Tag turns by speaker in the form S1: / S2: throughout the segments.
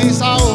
S1: Israel.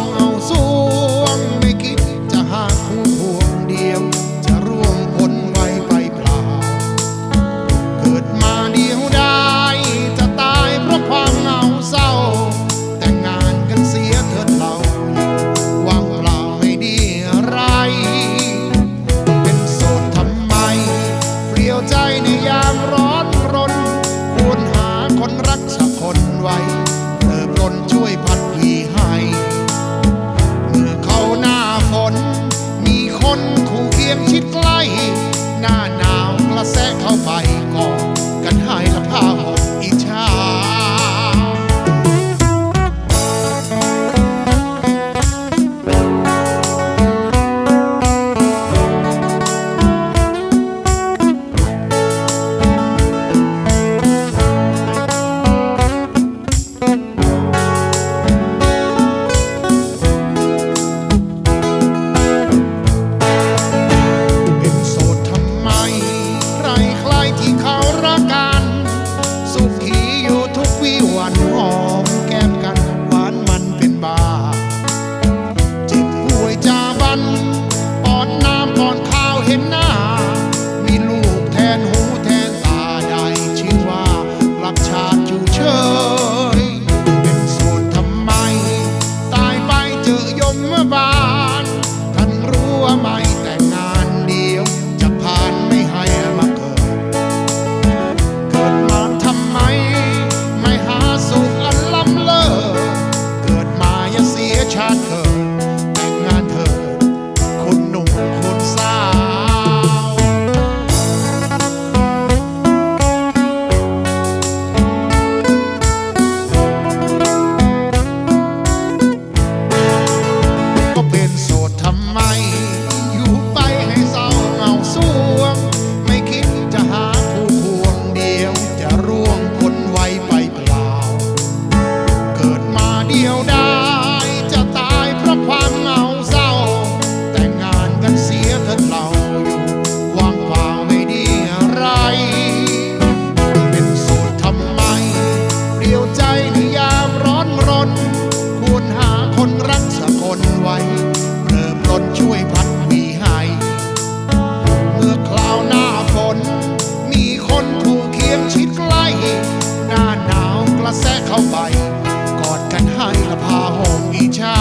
S1: chocolate. กอดกันให้ละพาหอมอีชา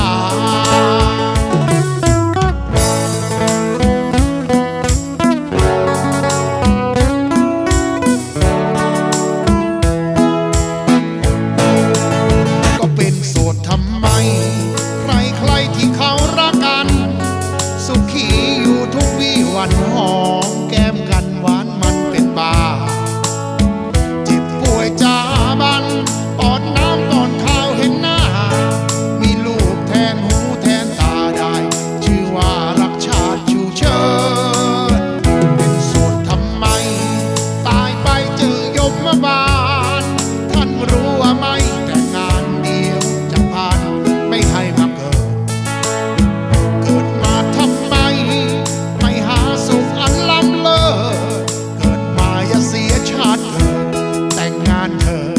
S1: ก็เป็นโสดทำไม บาล ท่านรู้ว่าไม่แต่งานเดียวจะผ่านไม่ให้มาเกิด เกิดมาทำไม ไม่หาสุขอันล้ำเลิศเกิดมาอย่าเสียชาติเธอแต่งงานเธอ